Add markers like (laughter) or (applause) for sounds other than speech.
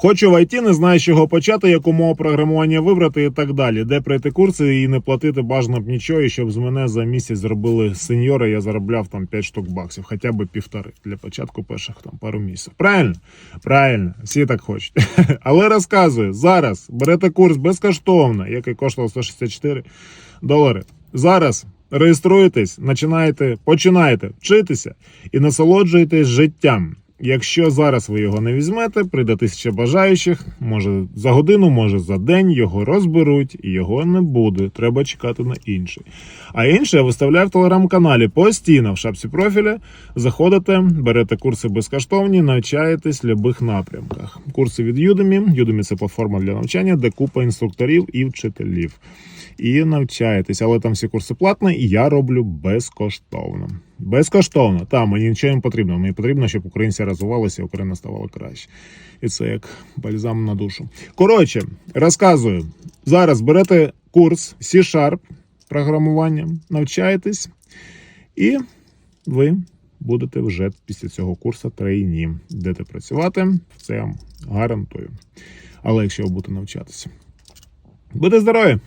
Хочу в ІТ, не знаю, з чого почати, яку мову програмування вибрати і так далі. Де пройти курси і не платити бажано б нічого, і щоб з мене за місяць зробили сеньора, я заробляв там 5 штук баксів, хоча б півтори для початку перших там пару місяців. Правильно? Правильно, всі так хочуть. (laughs) Але розказую, зараз берете курс безкоштовно, який коштував 164 долари. Зараз реєструєтесь, починаєте, починаєте вчитися і насолоджуєтесь життям. Якщо зараз ви його не візьмете, прийде тисяча бажаючих, може за годину, може за день його розберуть, і його не буде. Треба чекати на інший. А інше я виставляю в телеграм-каналі постійно в шапці профіля. Заходите, берете курси безкоштовні, навчаєтесь в будь-яких напрямках. Курси від Udemy. Udemy – це платформа для навчання, де купа інструкторів і вчителів. І навчаєтесь, але там всі курси платні, і я роблю безкоштовно. Безкоштовно, та мені нічого не потрібно. Мені потрібно, щоб українці розвивалися, Україна ставала краще. І це як бальзам на душу. Коротше, розказую. Зараз берете курс C-Sharp програмування, навчаєтесь, і ви будете вже після цього курсу трейні. Будете працювати, це я вам гарантую. Але якщо ви будете навчатися, будьте здорові!